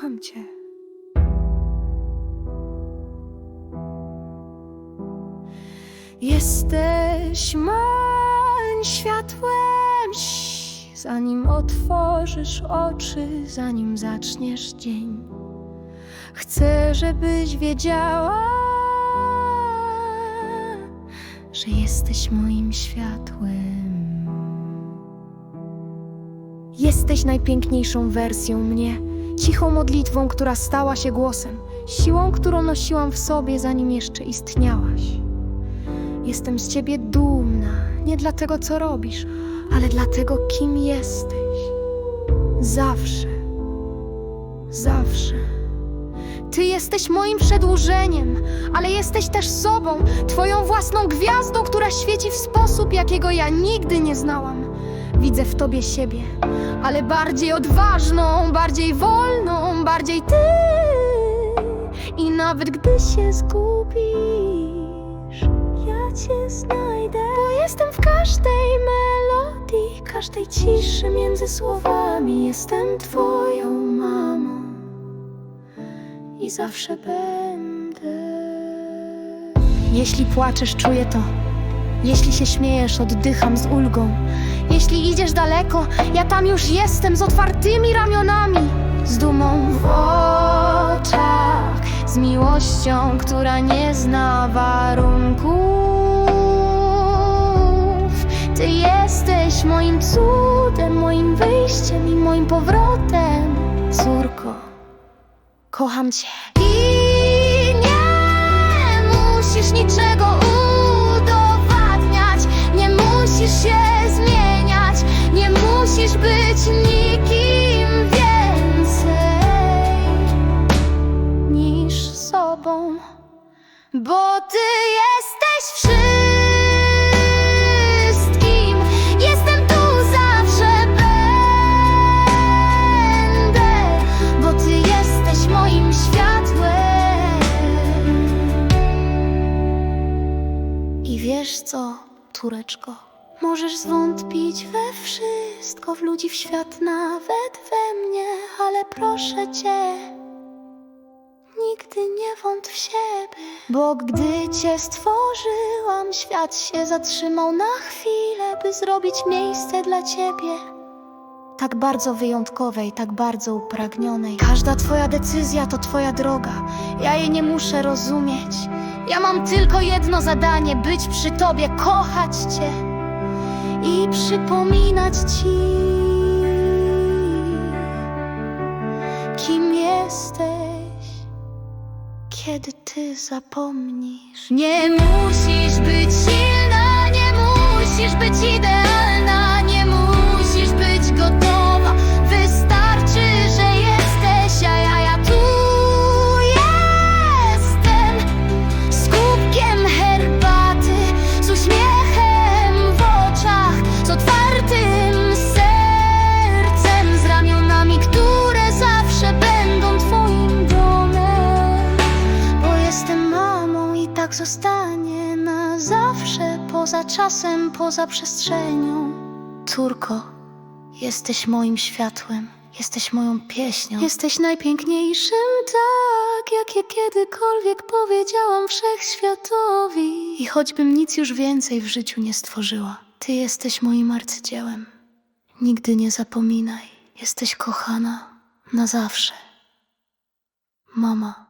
kocham cię. Jesteś małym światłem, zanim otworzysz oczy, zanim zaczniesz dzień. Chcę, żebyś wiedziała, że jesteś moim światłem. Jesteś najpiękniejszą wersją mnie, cichą modlitwą, która stała się głosem, siłą, którą nosiłam w sobie, zanim jeszcze istniałaś. Jestem z ciebie dumna, nie dlatego, co robisz, ale dlatego, kim jesteś. Zawsze, zawsze. Ty jesteś moim przedłużeniem, ale jesteś też sobą, twoją własną gwiazdą, która świeci w sposób, jakiego ja nigdy nie znałam. Widzę w tobie siebie, ale bardziej odważną, bardziej wolną, bardziej ty. I nawet gdy się zgubisz, ja cię znajdę. Bo jestem w każdej melodii, każdej ciszy między słowami. Jestem twoją mamą i zawsze będę. Jeśli płaczesz, czuję to. Jeśli się śmiejesz, oddycham z ulgą. Jeśli idziesz daleko, ja tam już jestem z otwartymi ramionami, z dumą w oczach, z miłością, która nie zna warunków. Ty jesteś moim cudem, moim wyjściem i moim powrotem, córko. Kocham cię. I nie musisz niczego bo ty jesteś wszystkim. Jestem tu zawsze będę, bo ty jesteś moim światłem. I wiesz co, Tureczko? Możesz zwątpić we wszystko, w ludzi, w świat, nawet we mnie, ale proszę cię, nigdy nie wątp w siebie. Bo gdy cię stworzyłam, świat się zatrzymał na chwilę, by zrobić miejsce dla ciebie. Tak bardzo wyjątkowej, tak bardzo upragnionej. Każda twoja decyzja to twoja droga. Ja jej nie muszę rozumieć. Ja mam tylko jedno zadanie: być przy tobie, kochać cię i przypominać ci, kim jesteś, kiedy ty zapomnisz. Nie musisz być tak zostanie na zawsze, poza czasem, poza przestrzenią. Córko, jesteś moim światłem. Jesteś moją pieśnią. Jesteś najpiękniejszym, tak, jakie kiedykolwiek powiedziałam wszechświatowi. I choćbym nic już więcej w życiu nie stworzyła, ty jesteś moim arcydziełem. Nigdy nie zapominaj, jesteś kochana na zawsze. Mama.